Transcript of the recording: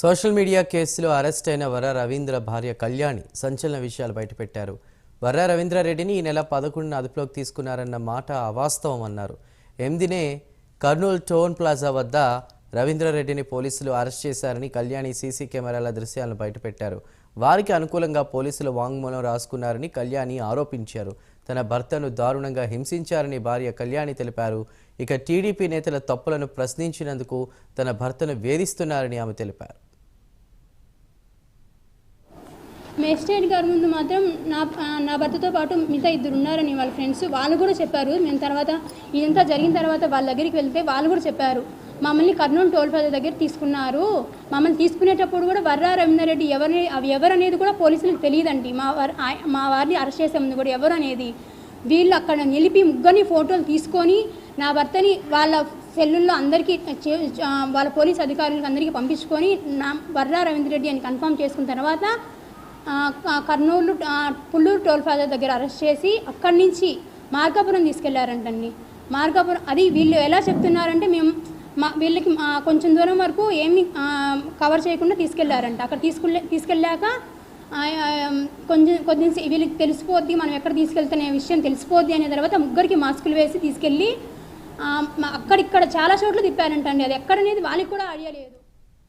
Social media కేసులో arrest అయిన వర రవీంద్ర భార్య కళ్యాణి సంచలన విషయాలు బయటపెట్టారు. వర్ర రవీంద్రారెడ్డిని ఈ నెల పదకొండున అదుపులోకి తీసుకున్నారన్న మాట అవాస్తవం అన్నారు. ఎనిమిదినే కర్నూలు టోన్ ప్లాజా వద్ద రవీంద్రారెడ్డిని పోలీసులు అరెస్ట్ చేశారని కళ్యాణి సీసీ కెమెరాల దృశ్యాలను బయటపెట్టారు. వారికి అనుకూలంగా పోలీసులు వాంగ్మూలం రాసుకున్నారని కళ్యాణి ఆరోపించారు. తన భర్తను దారుణంగా హింసించారని భార్య కళ్యాణి తెలిపారు. ఇక టీడీపీ నేతల తప్పులను ప్రశ్నించినందుకు తన భర్తను వేధిస్తున్నారని ఆమె తెలిపారు. మేజిస్ట్రేట్ గారి ముందు మాత్రం నా నా భర్తతో పాటు మిగతా ఇద్దరు ఉన్నారని వాళ్ళ ఫ్రెండ్స్ వాళ్ళు కూడా చెప్పారు. మేము తర్వాత ఇదంతా జరిగిన తర్వాత వాళ్ళ దగ్గరికి వెళ్తే వాళ్ళు కూడా చెప్పారు. మమ్మల్ని కర్నూలు టోల్ ప్లాజా దగ్గర తీసుకున్నారు. మమ్మల్ని తీసుకునేటప్పుడు కూడా వర్రా రవీంద్రారెడ్డి ఎవరి అవి ఎవరనేది కూడా పోలీసులకు తెలియదండి. మా వారి మా వారిని అరెస్ట్ చేసే ముందు కూడా ఎవరు అనేది. వీళ్ళు అక్కడ నిలిపి ముగ్గురిని ఫోటోలు తీసుకొని నా భర్తని వాళ్ళ సెల్లుల్లో అందరికీ వాళ్ళ పోలీస్ అధికారులకు అందరికీ పంపించుకొని నా వర్రా రవీంద్రెడ్డి అని కన్ఫర్మ్ చేసుకున్న తర్వాత కర్నూలు పుల్లూరు టోల్ ప్లాజా దగ్గర అరెస్ట్ చేసి అక్కడి నుంచి మార్కాపురం తీసుకెళ్ళారంటండి. మార్కాపురం అది వీళ్ళు ఎలా చెప్తున్నారంటే మేము మా వీళ్ళకి కొంచెం దూరం వరకు ఏమి కవర్ చేయకుండా తీసుకెళ్ళారంట. అక్కడ తీసుకెళ్ళే తీసుకెళ్ళాక కొంచెం కొంచెం వీళ్ళకి తెలిసిపోద్ది మనం ఎక్కడ తీసుకెళ్తున్న విషయం తెలిసిపోద్ది అనే తర్వాత ముగ్గురికి మాస్కులు వేసి తీసుకెళ్ళి అక్కడిక్కడ చాలా చోట్ల తిప్పారంటండి. అది ఎక్కడనేది వాళ్ళకి కూడా ఐడియా లేదు.